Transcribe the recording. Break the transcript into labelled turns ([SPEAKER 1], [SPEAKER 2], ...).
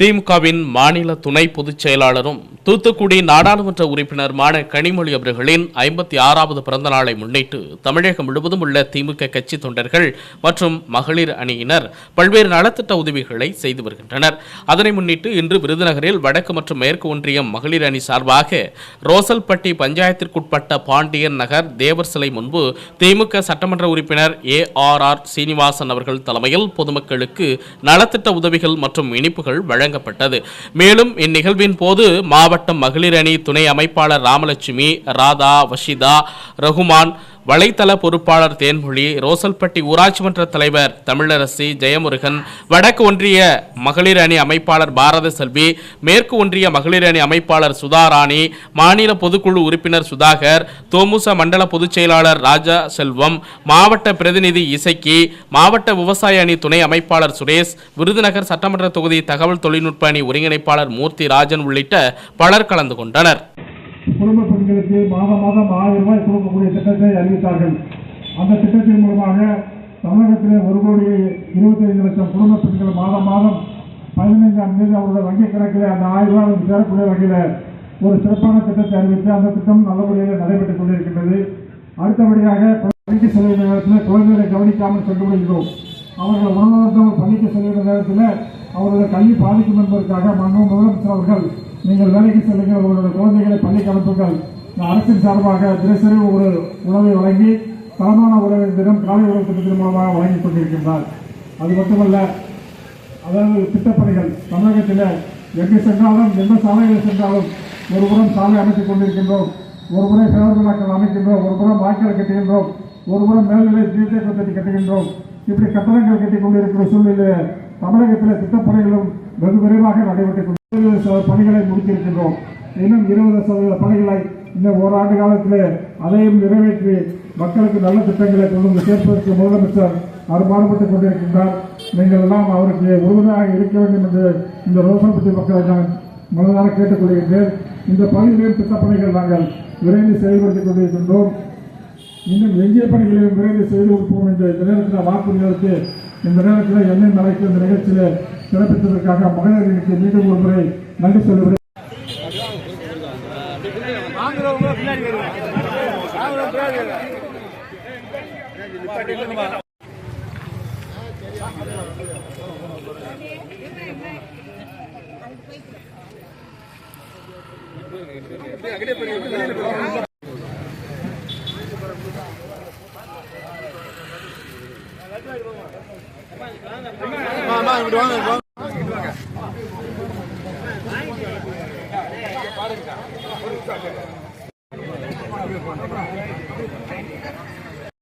[SPEAKER 1] திமுகவின் மாநில துணை பொதுச் செயலாளரும் தூத்துக்குடி நாடாளுமன்ற உறுப்பினருமான கனிமொழி அவர்களின் ஐம்பத்தி ஆறாவது பிறந்த நாளை முன்னிட்டு தமிழகம் முழுவதும் உள்ள திமுக கட்சி தொண்டர்கள் மற்றும் மகளிர் அணியினர் பல்வேறு நலத்திட்ட உதவிகளை செய்து வருகின்றனர். அதனை முன்னிட்டு இன்று விருதுநகரில் வடக்கு மற்றும் மேற்கு ஒன்றியம் மகளிர் அணி சார்பாக ரோசல்பட்டி பஞ்சாயத்திற்குட்பட்ட பாண்டியன் நகர் தேவர் சிலை முன்பு திமுக சட்டமன்ற உறுப்பினர் ஏ ஆர் ஆர் சீனிவாசன் அவர்கள் தலைமையில் பொதுமக்களுக்கு நலத்திட்ட உதவிகள் மற்றும் இனிப்புகள் வழங்கப்பட்டது. மேலும் இந்நிகழ்வின் போது மாவட்ட மகளிர் அணி துணை அமைப்பாளர் ராமலட்சுமி ராதா வஷிதா ரகுமான் வலைத்தள பொறுப்பாளர் தேன்மொழி ரோசல்பட்டி ஊராட்சி மன்ற தலைவர் தமிழரசி ஜெயமுருகன் வடக்கு ஒன்றிய மகளிர் அணி அமைப்பாளர் பாரத செல்வி மேற்கு ஒன்றிய மகளிர் அணி அமைப்பாளர் சுதாராணி மாநில பொதுக்குழு உறுப்பினர் சுதாகர் தோமுச மண்டல பொதுச் செயலாளர் ராஜா செல்வம் மாவட்ட பிரதிநிதி இசைக்கி மாவட்ட விவசாய அணி துணை அமைப்பாளர் சுரேஷ் விருதுநகர் சட்டமன்ற தொகுதி தகவல் தொழில்நுட்ப அணி ஒருங்கிணைப்பாளர் மூர்த்தி ராஜன் உள்ளிட்ட பலர் கலந்து கொண்டனர்.
[SPEAKER 2] குடும்ப பெண்களுக்கு மாதம் மாதம் ஆயிரம் ரூபாய் கொடுக்கக்கூடிய திட்டத்தை அறிவித்தார்கள். அந்த திட்டத்தின் மூலமாக தமிழகத்தில் ஒரு கோடி இருபத்தைந்து லட்சம் குடும்ப பெண்கள் மாதம் மாதம் பதினைஞ்சாம் தேதி அவருடைய வங்கிக் கணக்கில் அந்த ஆயிரம் ரூபாய் சேரக்கூடிய வகையில் ஒரு சிறப்பான திட்டத்தை அறிவித்து அந்த திட்டம் நல்ல முறையில் நடைபெற்றுக் கொண்டிருக்கின்றது. அடுத்தபடியாக பள்ளிக்கு செல்கிற நேரத்தில் குழந்தைகளை கவனிக்காமல் சென்று விடுகிறோம் அவர்கள் உணவகம் பள்ளிக்கு செல்கிற நேரத்தில் அவருடைய கல்வி பாதிக்கும் என்பதற்காக மன்னும் முதலமைச்சர் அவர்கள் நீங்கள் வேலைக்கு செல்லுங்கள். உங்களுடைய குழந்தைகளை பள்ளிக்கு அனுப்புங்கள். அரசின் சார்பாக தினசரி ஒரு உணவை வழங்கி தரமான உணவு தினம் காலை உணவு திட்டத்தின் மூலமாக வழங்கிக் கொண்டிருக்கின்றார். அது மட்டுமல்ல அதாவது திட்டப்பணிகள். தமிழகத்தில் எங்கு சென்றாலும் எந்த சாலைகளில் சென்றாலும் ஒரு புறம் சாலை அமைத்துக் கொண்டிருக்கின்றோம். ஒரு முறை பேர் விழாக்கள் அமைக்கின்றோம். ஒரு புறம் வாய்க்கால் கட்டுகின்றோம். ஒரு புறம் மேல்நிலை நீர்த்தேக்க கட்டுகின்றோம். இப்படி கட்டடங்கள் கட்டிக் கொண்டிருக்கிற சூழ்நிலையில் தமிழகத்தில் திட்டப்பணிகளும் வெகு விரைவாக நடைபெற்றுக் கொண்டு பணிகளை முடித்திருக்கின்றோம். இன்னும் இருபது சதவீத பணிகளை இன்னும் ஓராண்டு காலத்திலே அதையும் நிறைவேற்றி மக்களுக்கு நல்ல திட்டங்களை கொண்டு வந்து சேர்ப்பதற்கு முதலமைச்சர் அறுபாடுபட்டுக் கொண்டிருக்கின்றார். நீங்கள் எல்லாம் அவருக்கு உறுதுணையாக இருக்க வேண்டும் என்று இந்த ரோசனப்பட்டி மக்களை நான் மனதாக கேட்டுக்கொள்கின்றேன். இந்த பகுதியிலும் திட்டப்பணிகள் நாங்கள் விரைந்து செயல்படுத்திக் கொண்டிருக்கின்றோம். இன்னும் எஞ்சிய பணிகளையும் விரைந்து செய்து கொடுப்போம் என்று இந்த நேரத்தில் வாக்குறுதிகளுக்கு இந்த நேரத்தில் என்னை நடக்கும் இந்த நிகழ்ச்சியில் சிறப்பித்ததற்காக மகளிருக்கு மீண்டும் ஒரு முறை நன்றி சொல்லுகிறேன். அகலே விடுவாங்க பாடுங்க